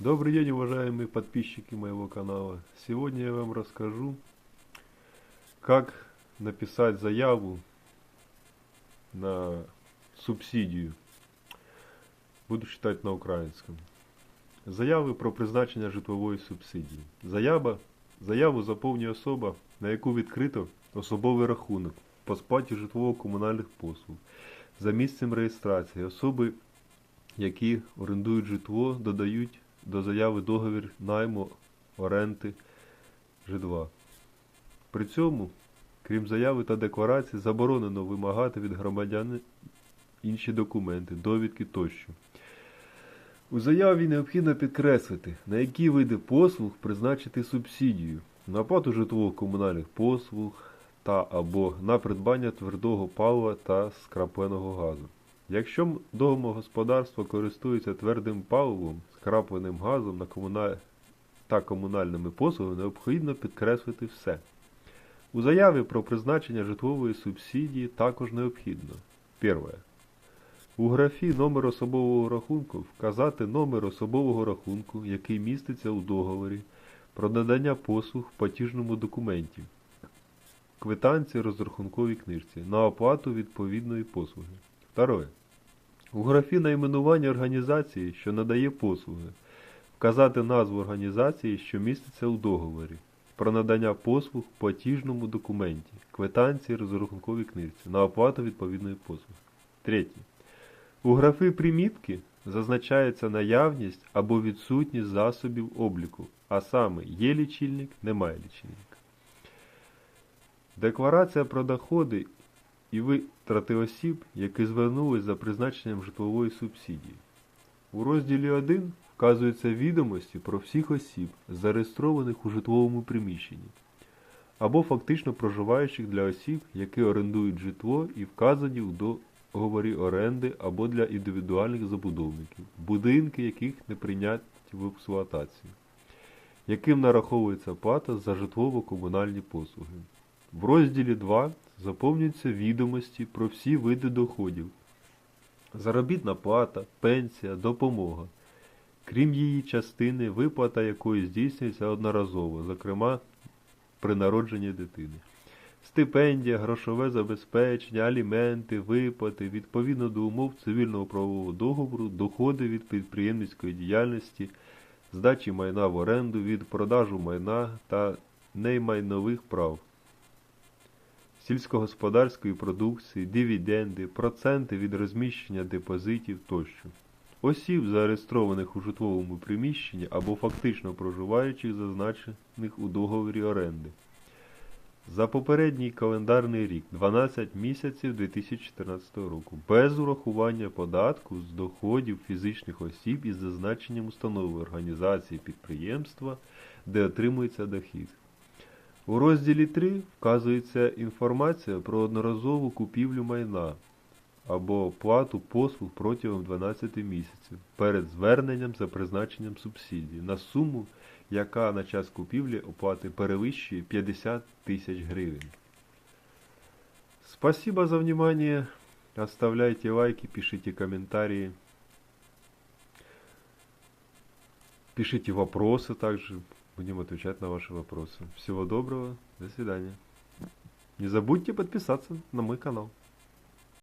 Добрый день, уважаемые подписчики моего канала. Сегодня я вам расскажу, как написать заяву на субсидію. Буду читати на українському. Заяви про призначення житлової субсидії. Заява, заяву заповнює особа, на яку відкрито особовий рахунок по сплаті житлово-комунальних послуг за місцем реєстрації. Особи, які орендують житло, додають до заяви договір найму оренди житла. При цьому, крім заяви та декларації, заборонено вимагати від громадян інші документи, довідки тощо. У заяві необхідно підкреслити, на які види послуг призначити субсидію, на оплату житлово-комунальних послуг та або на придбання твердого палива та скрапленого газу. Якщо домогосподарство користується твердим паливом, скрапленим газом на комуна... та комунальними послугами, необхідно підкреслити все. У заяві про призначення житлової субсидії також необхідно. Перше. У графі номер особового рахунку вказати номер особового рахунку, який міститься у договорі про надання послуг в платіжному документі, квитанції розрахунковій книжці на оплату відповідної послуги. Второе. У графі найменування організації, що надає послуги, вказати назву організації, що міститься у договорі про надання послуг в платіжному документі, квитанції розрахунковій книжці на оплату відповідної послуги. Третє. У графі примітки зазначається наявність або відсутність засобів обліку, а саме є лічильник, немає лічильника. Декларація про доходи і витрати осіб, які звернулись за призначенням житлової субсидії. У розділі 1 вказуються відомості про всіх осіб, зареєстрованих у житловому приміщенні, або фактично проживаючих для осіб, які орендують житло і вказані у договорі оренди або для індивідуальних забудовників, будинки яких не прийняті в експлуатацію, яким нараховується плата за житлово-комунальні послуги. В розділі 2 заповнюються відомості про всі види доходів. Заробітна плата, пенсія, допомога. Крім її частини, виплата якої здійснюється одноразово, зокрема при народженні дитини. Стипендія, грошове забезпечення, аліменти, виплати, відповідно до умов цивільного правового договору, доходи від підприємницької діяльності, здачі майна в оренду, від продажу майна та неймайнових прав сільськогосподарської продукції, дивіденди, проценти від розміщення депозитів тощо. Осіб, зареєстрованих у житловому приміщенні або фактично проживаючих, зазначених у договорі оренди. За попередній календарний рік 12 місяців 2014 року без урахування податку з доходів фізичних осіб із зазначенням установи організації підприємства, де отримується дохід. У розділі 3 вказується інформація про одноразову купівлю майна або плату послуг протягом 12 місяців перед зверненням за призначенням субсидії на суму, яка на час купівлі оплати перевищує 50 тисяч гривень. Спасибо за внимание. Оставляйте лайки, пишите комментарии. Пишите вопросы также. Будем отвечать на ваши вопросы. Всего доброго. До свидания. Не забудьте подписаться на мой канал.